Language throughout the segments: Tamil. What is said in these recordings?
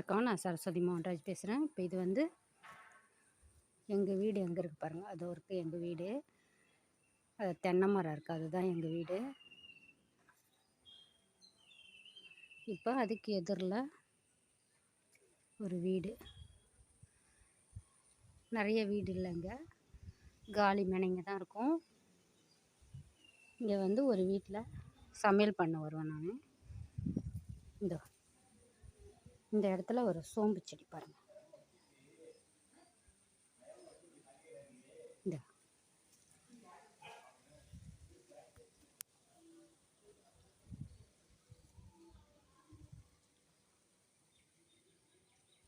வணக்கம். நான் சரஸ்வதி மோகன்ராஜ் பேசுகிறேன் இப்போ இது வந்து எங்கள் வீடு எங்கே இருக்குது பாருங்கள் அது இருக்குது எங்கள் வீடு. அது தென்னை மரம் இருக்குது அதுதான் எங்கள் வீடு. இப்போ அதுக்கு எதிரில் ஒரு வீடு. நிறைய வீடு இல்லைங்க காலி மனைங்க தான் இருக்கும். இங்கே வந்து ஒரு வீட்டில் சமையல் பண்ண வருவேன் நான். இந்த. இந்த இடத்துல ஒரு சோம்பு செடி பாருங்கள் இந்த.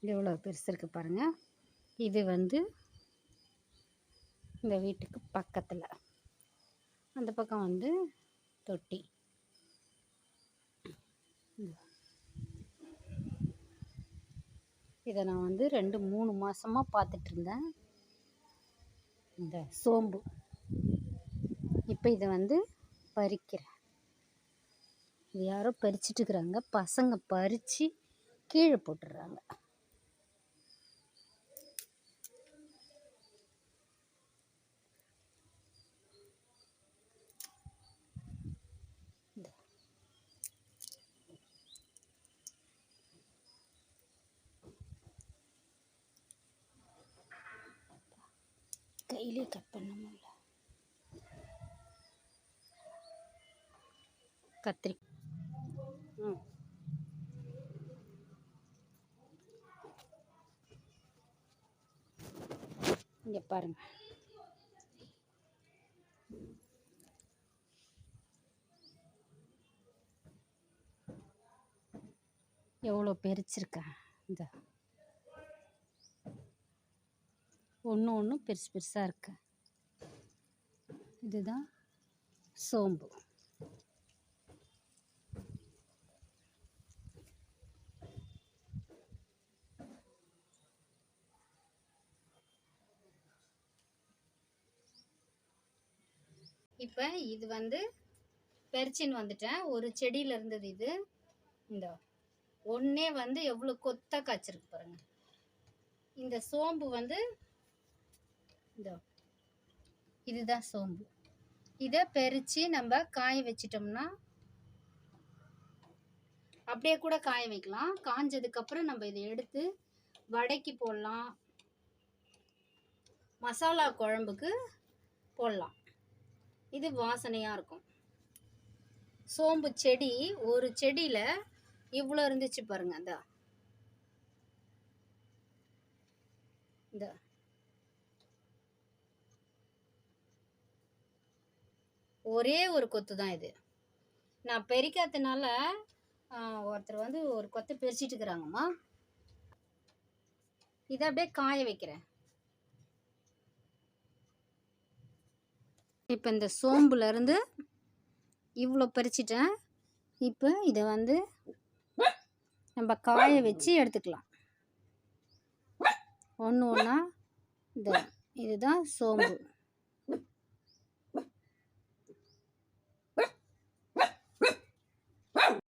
எவ்வளோ பெருசு இருக்கு பாருங்கள் இது வந்து இந்த வீட்டுக்கு பக்கத்தில். அந்த பக்கம் வந்து தொட்டி இந்த இதை நான் வந்து ரெண்டு மூணு மாதமாக பார்த்துட்டு இருந்தேன் இந்த சோம்பு. இப்போ இதை வந்து பறிக்கிறேன். இது யாரோ பறிச்சிட்டு இருக்கிறாங்க பசங்க பறித்து கீழே போட்டுடுறாங்க. கையிலே கட் பண்ண முடியல. கத்திரி ம். இங்கே பாருங்க. எவ்வளோ பெருச்சிருக்கேன் இந்த ஒன்று ஒன்று பெருசு பெருசாக இருக்கு. இதுதான் சோம்பு. இப்போ இது வந்து பெருச்சின்னு வந்துட்டேன். ஒரு செடியில் இருந்தது இது. இந்த ஒன்றே வந்து எவ்வளோ கொத்தாக காய்ச்சிருக்கு பாருங்க. இந்த சோம்பு வந்து இந்த இதுதான் சோம்பு. இதை பறித்து நம்ம காய வச்சிட்டோம்னா அப்படியே கூட காய வைக்கலாம். காஞ்சதுக்கப்புறம் நம்ம இதை எடுத்து வடைக்கு போடலாம். மசாலா குழம்புக்கு போடலாம். இது வாசனையாக இருக்கும். சோம்பு செடி ஒரு செடியில் இவ்வளோ இருந்துச்சு பாருங்க இந்த. இந்த. ஒரே ஒரு கொத்து தான் இது. நான் பெருக்காதனால ஒருத்தர் வந்து ஒரு கொத்து பெரிச்சிட்டு இருக்கிறாங்கம்மா இதை அப்படியே காய வைக்கிறேன். இப்போ இந்த சோம்புலேருந்து இவ்வளோ பறிச்சிட்டேன் இப்போ இதை வந்து நம்ம காய வச்சு எடுத்துக்கலாம். ஒன்று ஒன்றா இந்த இதுதான் சோம்பு.